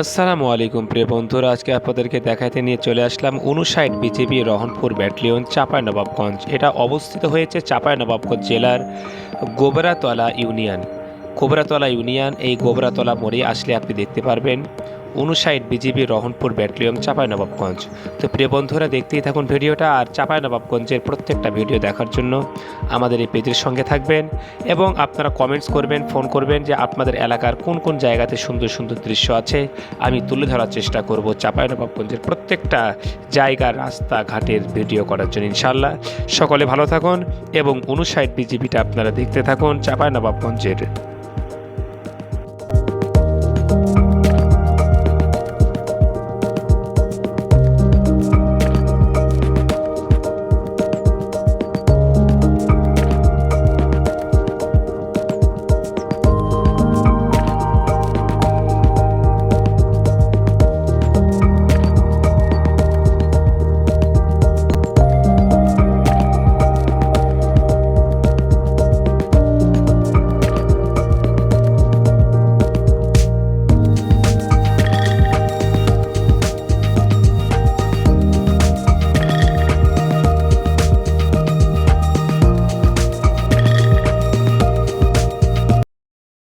আসসালামু আলাইকুম, প্রিয় বন্ধুরা। আজকে আপনাদেরকে দেখাতে নিয়ে চলে আসলাম উনষাট বিজেপি রহনপুর ব্যাটালিয়ন চাঁপাইনবাবগঞ্জ। এটা অবস্থিত হয়েছে চাঁপাইনবাবগঞ্জ জেলার গোবরাতলা ইউনিয়ন। গোবরাতলা ইউনিয়ন, এই গোবরাতলা মোড়ে আসলে আপনি দেখতে পারবেন উনষাট বিজেপি রহনপুর ব্যাটালিয়ন চাঁপাইনবাবগঞ্জ। তো প্রিয় বন্ধুরা, দেখতেই থাকুন ভিডিওটা আর চাঁপাইনবাবগঞ্জের প্রত্যেকটা ভিডিও দেখার জন্য আমাদের এই পেজের সঙ্গে থাকবেন এবং আপনারা কমেন্টস করবেন ফোন করবেন যে আপনাদের এলাকার কোন কোন জায়গাতে সুন্দর সুন্দর দৃশ্য আছে। আমি তুলে ধরার চেষ্টা করব চাঁপাইনবাবগঞ্জের প্রত্যেকটা জায়গার রাস্তাঘাটের ভিডিও করার জন্য ইনশাল্লাহ সকলে ভালো থাকুন এবং উনষাট বিজিবিটা আপনারা দেখতে থাকুন চাঁপাইনবাবগঞ্জের।